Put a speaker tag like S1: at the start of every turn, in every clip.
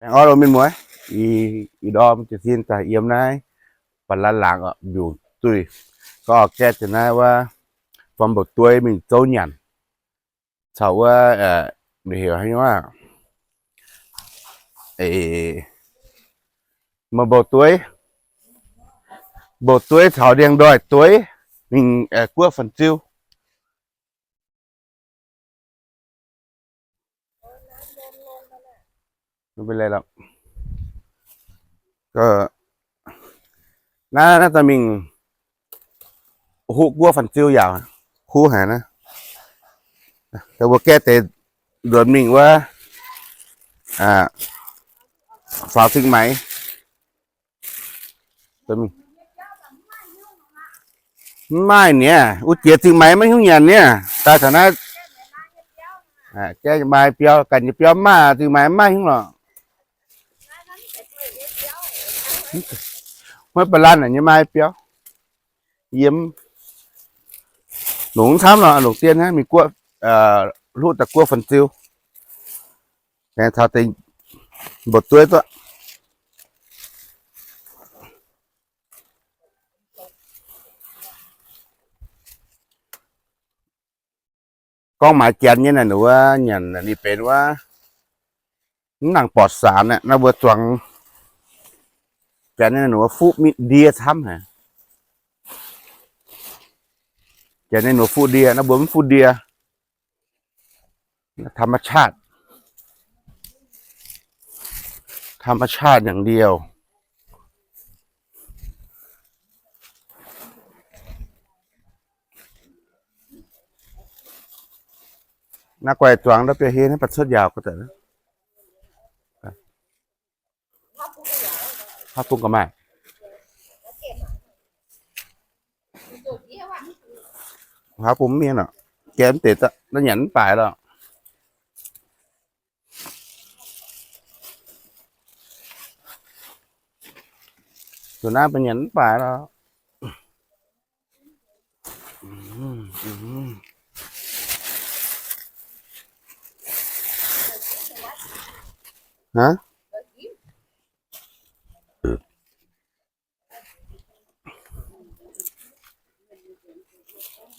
S1: แองอ้อเราเป็นมวยอีอีดอมจะสิ้นแต่เอี่ยมนายปันลันหลังอะอยู่ตุยก็แก้จะนะว่าความบทตัว mình châu nhằn sau ว่าเออไม่ hiểu hay ว่าเอมาบทตัวบทตัว thảo điên đòi ตัว mình ờ, cua phần chiêu ไม่เป็นไรหรอกก็น่าน่าจะมิงหูกัวฟันจิ้วยาวคู่หานะ แต่ว่าแกแต่เดือนมิงว่า อ่าฝากถึงไหมตัวมิงไม่เนี่ยอุจเจียถึงไหมไม่หุ่งยันเนี่ยตาฐานะอ่าแกจะมาเปียวกันจะเปียวมาถึงไหมไม่หุ่งหรอก mới bà lan là như mai béo yếm đúng thám là đầu tiên ấy mình cua à, lút là cua phần tiêu nè thà tình bột tươi thôi con mà chèn như này nữa nhìn đi bên quá nó nàng bọt sản nè nó vừa chuẩn แกนี่หนูฟูมิเดียทำฮะแกนี่หนูฟูเดียนะบนฟูเดียธรรมชาติธรรมชาติอย่างเดียวนักไกวจวงแล้วไป เฮ็ดให้ปัดสดยาวก็แต่นะถ้าปุ้งก็ไ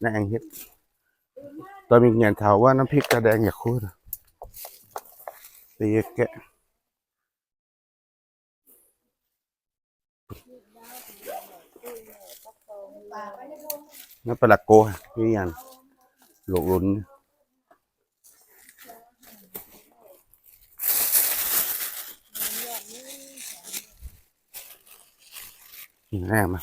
S1: แล้วอืมอืมฮะหนูทำแล้วยังอย่าตอ้ยมาปีอ่อยอยู่นะนะปะเนี่ยสวยนะสวยนะเนี่ยน่าแล้วว่างเฮ็ดตอนมีเงียนถาว่าน้ำพริกกระแดงอย่าคูดตีแกะน้ำปลาโกะนี่ยังหลกลุ้นนี่แรกมา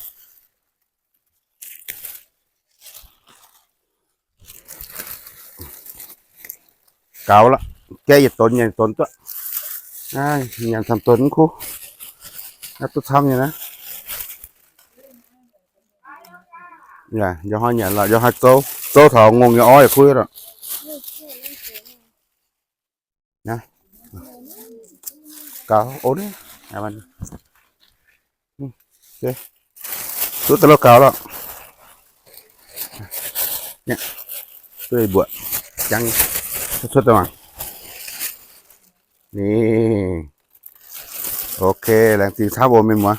S1: เก่าละแกอย่าตนอย่าตนตัวอ่าอย่าทำตนครูแล้วตัวทำอย่างนะอย่าอย่าห้อยอย่าละอย่าห้อยโตโตถองงอย่าอ้อยคุยหรอกนะเก่าโอ้ยอะมันอืมโอเคตัวตะลกเก่าแล้วเนี่ยตัวไอ้บวชจัง ชุดตัวมานี่ โอเค แรงตีท้าโบมิมวะ